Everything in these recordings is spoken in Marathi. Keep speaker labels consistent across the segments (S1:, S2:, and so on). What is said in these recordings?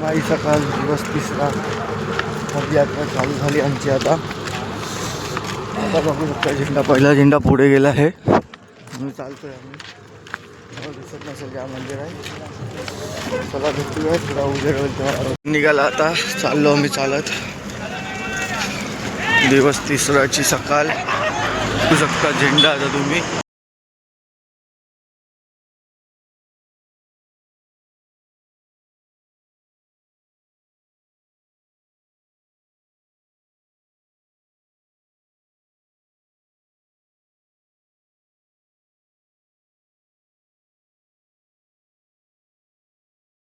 S1: माई सकाळ दिवस तिसरा. पदयात्रा चालू झाली आमची आता. आता बघू शकता झेंडा पहिला झेंडा पुढे गेला आहे. म्हणून चालतोय आम्ही. हो, दिसत नसेल ज्या मंदिर आहे. चला भेटूया. थोडा उजेड होईल तेव्हा. निघाला आता. चाललो आम्ही चालत. दिवस तिसराची सकाळ. बघू शकता झेंडा आता तुम्ही.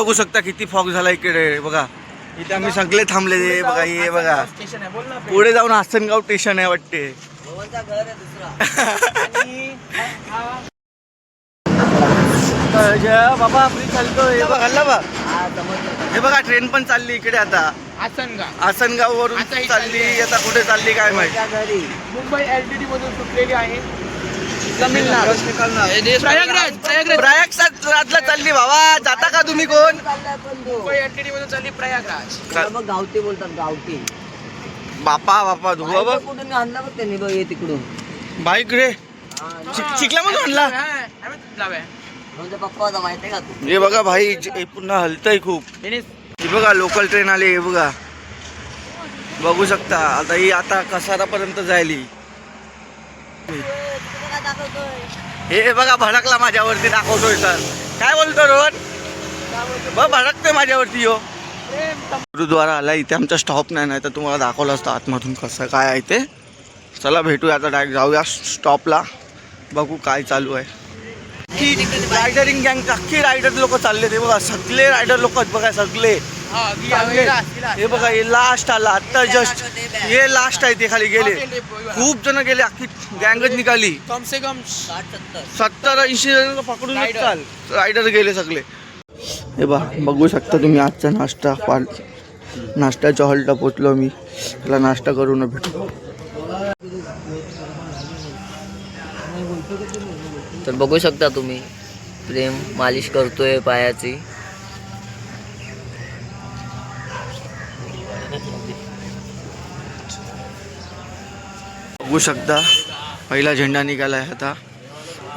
S1: बघू शकता किती फॉग झाला इकडे बघा. इथे आम्ही सगळे थांबले ते बघा हे बघा. पुढे जाऊन आसनगाव स्टेशन आहे वाटते. बाबा हे बघा बा हे बघा ट्रेन पण चालली इकडे आता.
S2: आसनगाव.
S1: आसनगाव वरून
S2: आता ही
S1: चालली
S2: चालली.
S1: आता कुठे चालली काय माहिती.
S2: मुंबई एलटीडी मधून सुटलेली आहे. तमिळनाडू. प्रयागराज प्रयागराज.
S1: प्रयागराजला चालली बाबा. जाता का तुम्ही कोण?
S2: मुंबई एलटीडी मधून चालली प्रयागराज.
S3: त्याला मग गावठी बोलतात गावठी.
S1: बापा बापा धुवा बघ
S3: कुठून आणला बघ त्यांनी? बघ हे तिकडून.
S1: बाईक रे चिक- चिखल्यामधून आणला.
S2: हा, आम्ही लावूया.
S3: पप्पा होता माहितीये का तू?
S1: बघा भाई जे- हे पुन्हा हलतय खूप. हे बघा लोकल ट्रेन आली हे बघा. बघू शकता. आता ही आता कसारापर्यंत जायली. हे बघा भडकला माझ्यावरती दाखवतोय सर. काय बोलतो रोहन? बघ भडकतोय माझ्यावरती हो गुरुद्वारा आला इथे आमचा स्टॉप नाही नाही तर तुम्हाला दाखवलं असतं आतमधून कसं काय आहे ते. चला भेटूया आता डायरेक्ट जाऊया स्टॉपला बघू काय चालू आहे. की रायडरिंग गँग अख्खी रायडर लोक चालले ते बघा सगळे रायडर लोक बघा सगळे.
S2: हा,
S1: हे बघा हे लास्ट आला. आता जस्ट हे लास्ट आहे ते खाली गेले. खूप जण गेले अख्खी गँगच निघाली.
S2: कम से कम
S3: सत्तर
S1: ऐंशी जण पकडून रायडर गेले सगळे. हे बा बघू शकता तुम्ही आजचा नाश्ता. पाल नाश्त्याच्या हॉलला पोचलो मी. त्याला नाश्ता करून भेटलो
S3: तर बघू शकता तुम्ही. प्रेम मालिश करतोय पायाची.
S1: बघू शकता पहिला झेंडा निघाला आहे आता.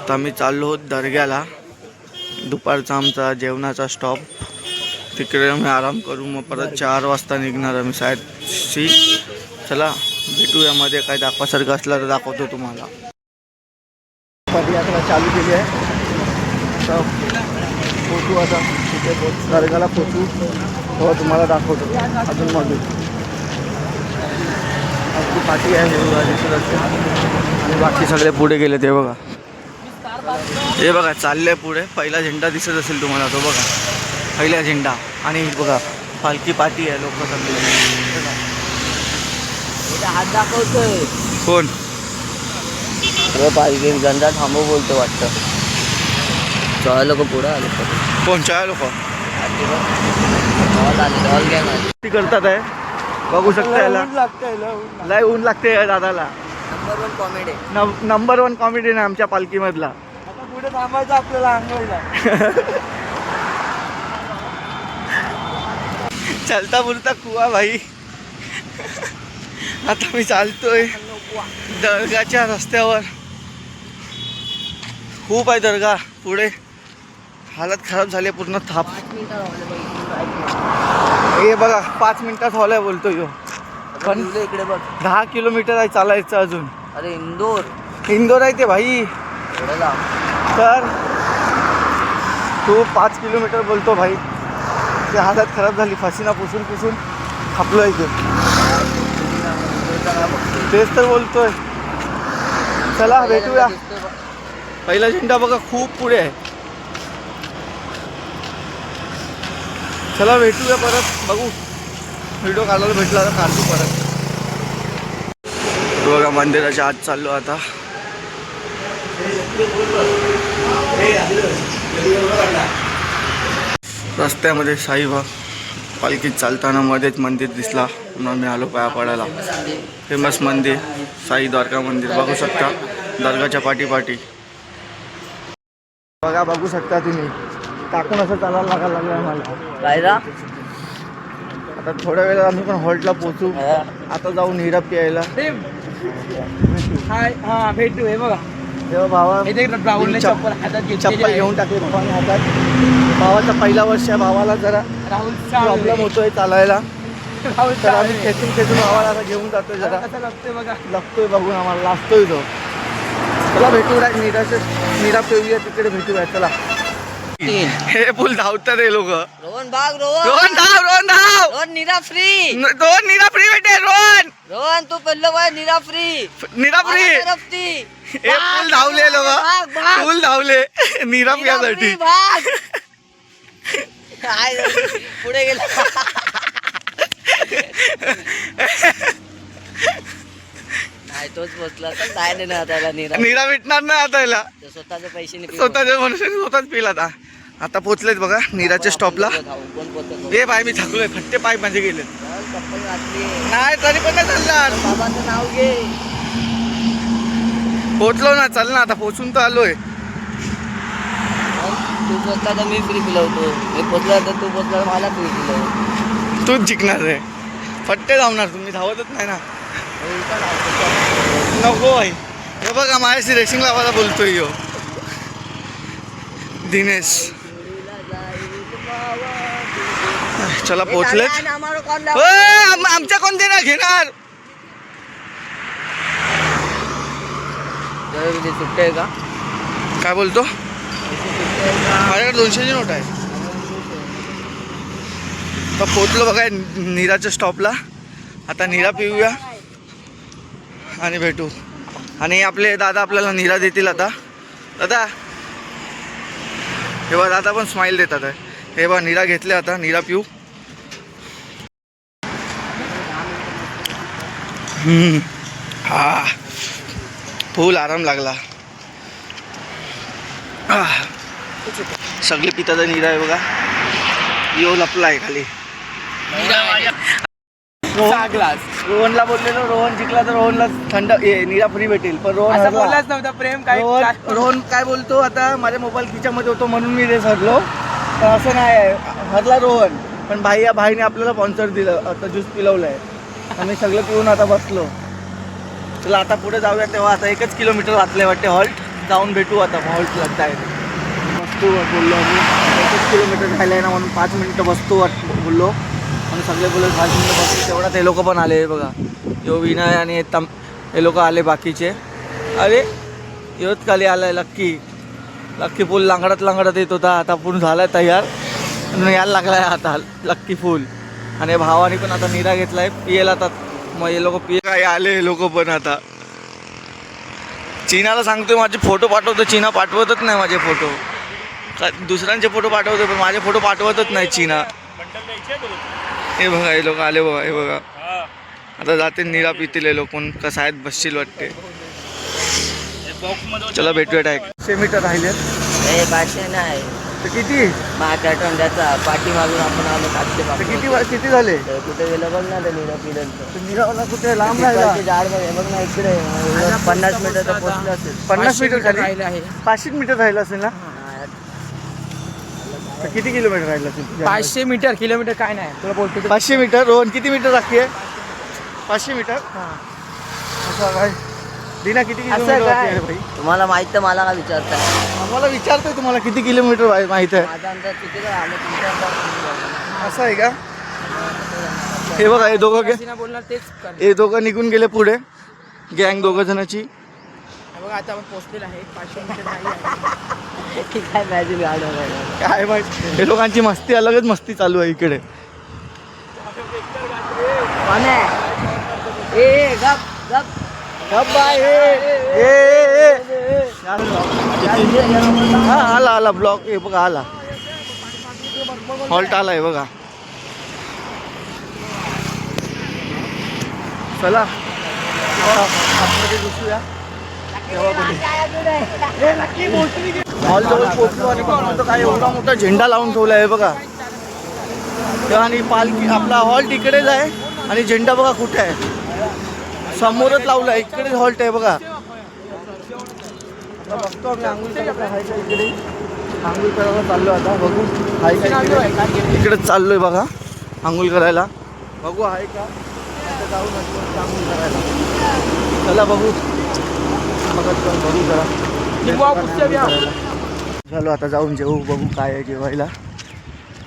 S1: तर आम्ही चाललो आहोत दर्ग्याला. दुपारचा आमचा जेवणाचा स्टॉप तिकडे आम्ही आराम करू मग परत चार वाजता निघणार आम्ही साहेबशी. चला भेटू यामध्ये काय दाखवासारखं असलं तर दाखवतो तुम्हाला. पदयात्रा चालू केली आहे. तर फोटो आता. तिथे दर्गाला पोचू तेव्हा तुम्हाला दाखवतो. अजून मध्ये आमची पाठी आहे. आणि बाकी सगळे पुढे गेले ते बघा. हे बघा चालले पुढे. पहिला झेंडा दिसत असेल तुम्हाला तो बघा. पहिला झेंडा. आणि बघा पालखी पाठी आहे लोक सगळे.
S3: हात दाखवतोय.
S1: कोण?
S3: पाहिजे गंजा थांबव बोलतो वाटतं. चॉय लोक पुढं आले
S1: कोण चार लोक
S3: हॉल आले हॉल गँग आले
S1: ती करतात आहे बघू शकता याला लय ऊन लागते या दादाला
S3: number one comedy
S1: number one comedy आहे आमच्या पालखीमधला
S2: पुढे थांबायचं आपल्याला आंघोळीला.
S1: चालता बोलता कुवा भाई। आता मी चालतोय दर्गाच्या रस्त्यावर. खूप आहे दर्गा पुढे. हालत खराब झाली आहे पूर्ण थाप. हे बघा पाच मिनिटात हॉल बोलतो यो. पण
S3: इकडे बघ.
S1: दहा किलोमीटर आहे चालायचं अजून.
S3: अरे इंदोर.
S1: इंदोर आहे ते भाई. तर तू पाच किलोमीटर बोलतो भाई. ते हालत खराब झाली फाशीना पुसून पुसून थापलो इथे तेच तर बोलतोय. चला भेटूया. पहिला झेंडा बघा खूप पुढे आहे. चला भेटूया परत. बघू. व्हिडिओ काढायला भेटला तर काढतो परत. बघा मंदिराच्या आत चाललो आता. रस्त्यामध्ये साईबा पालखीत चालताना मध्येच मंदिर दिसला. म्हणून मी आलो पाया पडायला. फेमस मंदिर साई द्वारका मंदिर. बघू शकता दर्गाच्या पाठीपाठी. बघा बघू शकता तुम्ही. टाकून असं चालायला लागायला लागलं मला.
S3: काय रा
S1: आता थोड्या वेळात आम्ही पण हॉल्टला पोहोचू. आता जाऊ नीरा प्यायला
S2: प्रेम हाय हा भेटू हे बघा.
S1: तेव्हा भावा
S2: देख राहुलने
S1: चप-
S2: चप्पल हातात.
S1: घेऊन टाकली भावाने हातात. भावाचा पहिला वर्ष आहे भावाला जरा
S2: राहुल
S1: प्रॉब्लेम होतोय चालायला.
S2: राहुल
S1: तर आम्ही खेचून खेचून भावाला आता घेऊन जातोय जरा.
S2: लागतंय बघा.
S1: लागतोय बघून आम्हाला लाजतोय तो. चला भेटूया नीराचे नीरा पेऊया तिकडे भेटूया चला. हे फुल धावतात हे लोक.
S3: रोहन भाग रोहन.
S1: रोहन धाव रोहन धाव.
S3: रोहन निरा फ्री
S1: न- दोन नीरा फ्री भेटे रोहन.
S3: रोहन तू पहिलं वय निरा फ्री
S1: नीरा फ्री हे फुल धावले लोक.
S3: भाग, भाग.
S1: फुल धावले. नीरा.
S3: काय पुढे गेला. नाही तोच बसला तर काय नाही ना त्याला निरा.
S1: नीरा भेटणार नाही आता याला
S3: तो स्वतःचे पैसे नाही
S1: स्वतःच्या मनुष्याने स्वतःच पिला आता. आता पोचलेत बघा नीराच्या स्टॉपला
S3: कोण पोहोचत
S1: हे पाय मी थकलोय. फट्टे पाय माझे गेले.
S3: चप्पल घातली.
S1: नाही तरी पण नाही चालणार.
S3: बाबाचं नाव घे.
S1: पोचलो ना चल ना आता पोचून तर आलोय.
S3: तू पोचला तर मी फ्री पिलवतो. मी पोचला तर तू पोचला तर मला फ्री पिलव.
S1: तूच जिंकणार आहे. फट्टे धावणार तुम्ही धावतच नाही ना. नको भाई. हे बघा माझ्याशी रेसिंग लावायला बोलतोय यो. दिनेश. चला आम- आमच्या कोण देणार? घेणार.
S3: सुट्टे आहे का?
S1: काय बोलतो? माझ्याकडे दोनशेची नोट आहे. पोचलो बघा नीराच्या स्टॉपला आता नीरा पिऊया. आणि भेटू. आणि आपले दादा आपल्याला निरा देतील आता. दादा. हे बघा दादा पण स्माईल देतात आहे. हे बघा निरा घेतले आता. निरा पिऊ. हा. फुल आराम लागला. सगळे पितात निरा आहे बघा. यो लपला आहे खाली
S2: ग्लास.
S1: रोहनला बोललेलो रोहन जिंकला तर रोहनला थंड ए, नीरा फ्री भेटेल. पण रोहन
S2: असं
S1: हरला.
S2: बोललाच नव्हता प्रेम काय
S1: रोहन
S2: काय-
S1: रोहन काय बोलतो आता माझ्या मोबाईल खिच्यामध्ये होतो म्हणून मी रेस हरलो. तर असं नाही आहे. हरला रोहन पण भाई या भाईने आपल्याला स्पॉन्सर दिलं. आता ज्यूस पिलवलंय. आम्ही सगळं पिऊन आता बसलो. चला आता पुढे जाऊया तेव्हा. आता एकच किलोमीटर वाचले वाटते. हॉल्ट जाऊन भेटू आता हॉल्ट लागत आहे बसतो बोललो आम्ही. एकच किलोमीटर राहिलं आहे ना म्हणून पाच मिनिटं बसतो वाट बोललो. आणि सगळे बोलले पाच मिनिटं बसतो तेवढा ते लोक पण आले बघा. यो विनय आणि तम हे लोक आले बाकीचे. अरे योच खाली आलाय लक्की. लक्की फुल लांगडत लांगडत येत होता. आता पूर्ण झालाय तयार. आणि यायला लागलाय आता लक्की फुल. आणि भावाने पण आता निरा घेतलाय. पियला आता. मग हे लोक पिय काय आले हे लोक पण आता. चीनाला सांगतोय माझे फोटो पाठवतो. चीना पाठवतच नाही माझे फोटो. का दुसऱ्यांचे फोटो पाठवतो पण माझे फोटो पाठवतच नाही चीना. हे बघा हे लोक आले बघा हे बघा. आता जाते निरा पितील हे लोक पण कसं आहेत बसशील वाटते. चला भेटूया डायरेक्ट पाचशे मीटर राहिले.
S3: हे पाचशे नाही.
S1: तर किती?
S3: माझ्या टोंड्याचा पाठी मागून आपण आलो सातशे
S1: तर
S3: पासून.
S1: किती वा- किती झाले?
S3: तर कुठे गेलं बघ ना ते निरा पिलंचं.
S1: तर निरावला कुठे? लांब राहिला.
S3: झाड बघ हे बघ ना इकडे. पन्नास मीटर तर पोचलं असेल.
S1: पन्नास मीटर खाली?
S2: राहिलं आहे.
S1: पाचशे मीटर राहिलं असेल ना? तर किती किलोमीटर राहिलं
S2: पाचशे मीटर किलोमीटर काय नाही. तुला बोलतो ते.
S1: पाचशे मीटर रोहन किती मीटर बाकी आहे? पाचशे मीटर? असं काय दिना किती किलोमीटर बाकी
S3: काय?
S1: आहे भाई?
S3: तुम्हाला माहीत तर मला का विचारताय.
S1: आम्हाला विचारतोय तुम्हाला किती किलोमीटर माहीत आहे.
S3: माझा अंदाज किती काय आलं तुमचा अंदाज किती झाला?
S1: असं आहे का? हे बघा हे दोघं गे
S2: तिने बोलणार तेच कर.
S1: हे दोघं निघून गेले पुढे. गँग दोघं जणांची.
S2: बघा आता आपण पोहोचलेलो आहे. पाचशे मीटर आहे.
S3: आहे मॅजिक वगैरे
S1: काय माहीत? हे लोकांची मस्ती अलगच मस्ती चालू आहे इकडे.
S3: ए ए, गप गप.
S1: हा आला आला ब्लॉक. हे बघा आला. हॉल्ट आलाय बघा. चला. आता आतमध्ये हॉलजवळ पोचलो आणि बघा इथं काय एवढा मोठा झेंडा लावून ठेवला आहे बघा तेव्हा आणि पालखी आपला हॉल्ट इकडेच आहे आणि झेंडा बघा कुठे आहे समोरच लावला आहे इकडेच हॉल्ट आहे बघा बघतो आम्ही आंघोळ इकडे आंघोळ करायला चाललो आता बघू हाय का इकडे इकडेच चाललोय बघा आंघोळ करायला बघू आहे का जाऊ नसतो करायला चला बघू. बघत जाऊ, बघू जरा.
S2: निघवा, पुस्तक घ्या.
S1: झालो आता जाऊन जेवू बघू काय आहे जेवायला.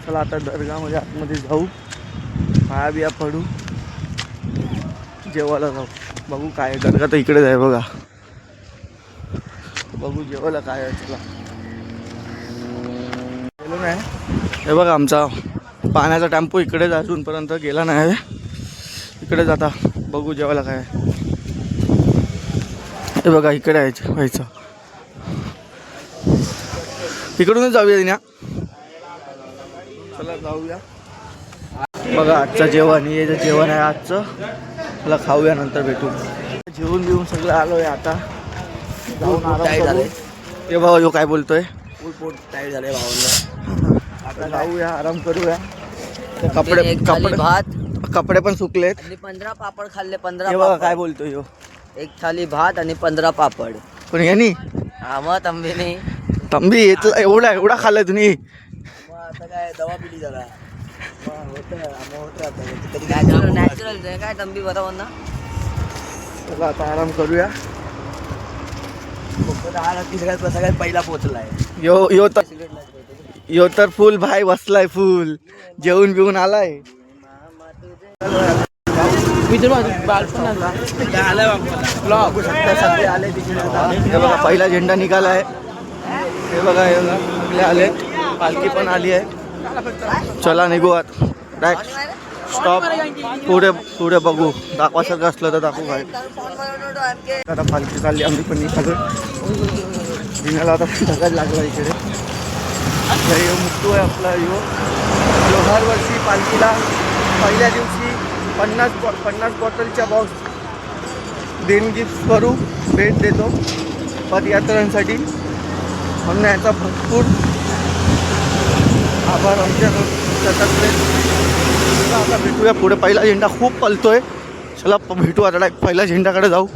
S1: चला आता दर्गामध्ये आतमध्ये जाऊ. पाया बिया पडू. जेवायला जाऊ. बघू काय दर्गा तर इकडेच आहे बघा. बघू जेवायला काय आहे चला. गेलो नाही. हे बघा आमचा पाण्याचा टेम्पो इकडेच अजूनपर्यंत गेला नाही इकडेच आता बघू जेवायला काय आहे. हे बघा इकडे आहे व्हायचं. इकडूनच जाऊया दिन्या चला जाऊया. बघा आजचं जेवण हे जे जेवण आहे आजचं मला खाऊया नंतर भेटू जेवून बिवून सगळं आलोय आता. जाऊन आराम
S3: टाईट. झालंय.
S1: हे बघा ह्यो काय बोलतोय?
S3: फुल पोट टाईट झाले भावांना
S1: आता जाऊया आराम करूया. कपडे कपडे
S3: भात.
S1: कपडे पण सुकलेत.
S3: पंधरा पापड खाल्ले पंधरा.
S1: काय बोलतोय
S3: एक थाली भात आणि पंधरा पापड.
S1: पण यांनी?
S3: आम्हा तंबीने.
S1: तंबी येतला एवढा एवढा खाल्लाय तुम्ही.
S3: मग आता काय दवा पिली जरा. नॅचरल काय तंबी बरोबर ना.
S1: चला आता आराम करूया.
S3: सगळ्यात सगळ्यात पहिला पोहोचलाय.
S1: यो यो तर यो तर फुल भाई बसलाय फुल. जेवून बिवून आलाय.
S2: मी तर माझं बालपण
S1: बघू शकता सगळे आले तिकडे हे बघा पहिला झेंडा निघालाय हे बघा हे बघा आपले आले? पालखी पण आली आहे. चला निघू आत डायरेक्ट स्टॉप पुढे पुढे बघू. दाखवायचं असलं तर दाखवू काय आता पालखी चालली आम्ही पण निघालो. दिनाला आता ढगायला लागला इकडे. आता आहे आपला यो हर वर्षी पालखीला पहिल्या दिवशी पन्नास बॉ पन्नास बॉटलच्या बॉक्स देणगी करू भेट देतो पदयात्रांसाठी. म्हणून याचा भरपूर आभार आमच्या शतकले आता भेटूया पुढे. पहिला झेंडा खूप पलतोय. चला प- भेटू आता डायरेक्ट पहिल्या झेंड्याकडे जाऊ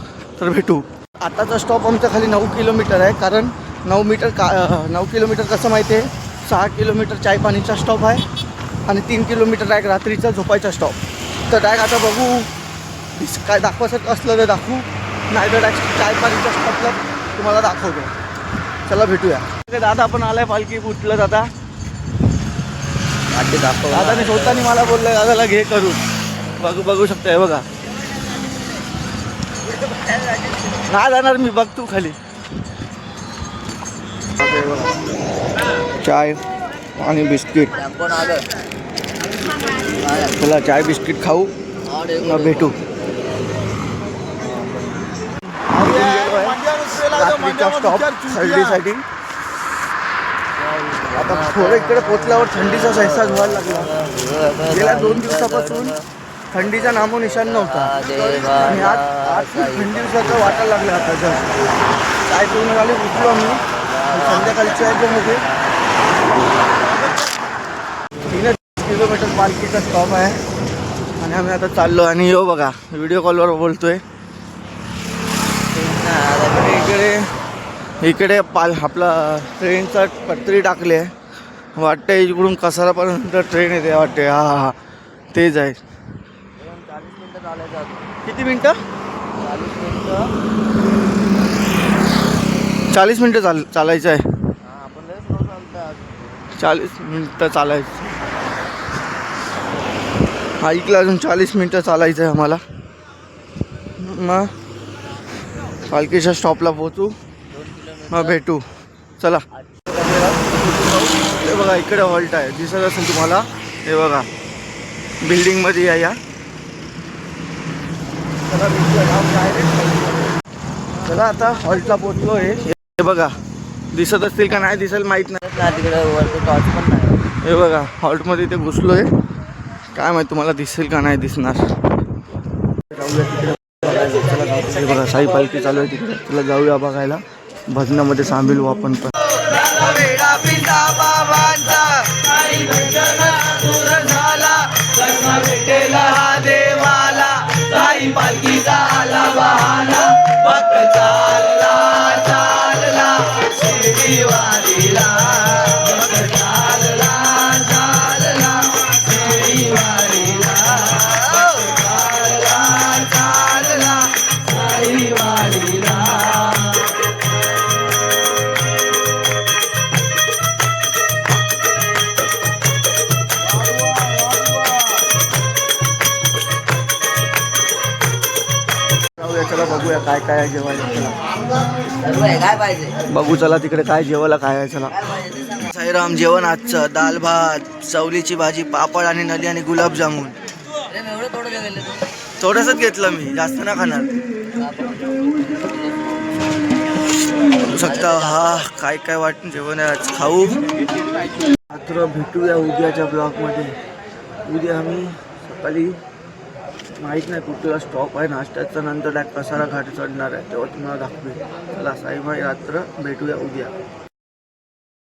S1: तर भेटू. आताचा स्टॉप आमच्या खाली नऊ किलोमीटर आहे कारण नऊ मीटर का नऊ किलोमीटर कसं माहिती आहे सहा किलोमीटर चाय पाणीचा स्टॉप आहे आणि तीन किलोमीटर एक रात्रीचा झोपायचा स्टॉप तर डायरेक्ट आता बघू. काय दाखवायचं असलं तर दाखवू. नाही तर डायरेक्ट चाय पाणीच्या स्टॉपला तुम्हाला दाखवतो. चला भेटूया. दादा पण आलाय पालखी उठलं दादा
S3: दाखव
S1: दादाने स्वतःने मला बोललं दादाला घे करून. बघू बघू शकता हे बघा. नाही जाणार मी बघ तू खाली. चाय आणि बिस्किट.
S3: कोण आलं?
S1: तुला चाय बिस्किट खाऊ. भेटू. रात्रीचा स्टॉप थंडीसाठी. आता थोडं इकडे पोचल्यावर थंडीचा सहसा व्हायला लागला. गेल्या दोन दिवसापासून थंडीचा नामोनिशान नव्हता. आणि आज आज थंडी दिवसाचं वाटायला लागलं आता जर. काय पिऊन आले उठलो आम्ही. आणि संध्याकाळच्या मध्ये पालखीचा स्टॉप आहे. आणि आम्ही आता चाललो आणि यो बघा व्हिडिओ कॉलवर बोलतोय. इकडे इकडे पाल आपला ट्रेनचा पटरी टाकली. आहे वाटते इकडून कसारापर्यंत ट्रेन येते वाटते हा हा तेच आहे.
S3: चाळीस मिनिटं चालायचं
S1: किती मिनटं?
S3: चाळीस मिनिटं
S1: चाळीस मिनटं चाल चालायचं आहे.
S3: हा
S1: चाळीस मिनटं चालायचं. हा इकडे अजून चाळीस मिनटं चालायचं आहे आम्हाला. मग पालखीच्या स्टॉपला पोचू मग भेटू. चला. हे बघा इकडे हॉल्ट आहे. दिसत असेल तुम्हाला? हे बघा. बिल्डिंगमध्ये या या. चला आता हॉल्टला पोचलो आहे हे बघा. दिसत असतील का नाही दिसेल माहीत नाही.
S3: तिकडे वरती टॉर्च पण नाही.
S1: हे बघा हॉल्टमध्ये इथे घुसलोय. काय माहिती तुम्हाला दिसेल का नाही दिसणार. बघा साई पालखी चालू आहे तिकडे. तुला जाऊया बघायला. भजनामध्ये सामील हो आपण पण. पालखीचा आला काय जेवायला? चला.
S3: सर्व आहे काय पाहिजे?
S1: बघू चला तिकडे काय जेवायला काय आहे चला. साईराम जेवण आजचं. दाल भात चवलीची भाजी पापड आणि नली आणि गुलाबजामुन.
S3: प्रेम एवढं थोडं गेले तू.
S1: थोडंसंच घेतलं मी जास्त ना खाणार. बघू शकता हा काय काय वाटून जेवण आहे आज? खाऊ? मात्र भेटूया उद्याच्या ब्लॉगमध्ये. उद्या आम्ही सकाळी माहीत नाही कुठला स्टॉप आहे. नाश्त्याचा नंतर डायरेक्ट कसारा घाट चढणार आहे तेव्हा तुम्हाला दाखवेल चला साईबाई रात्र भेटूया उद्या.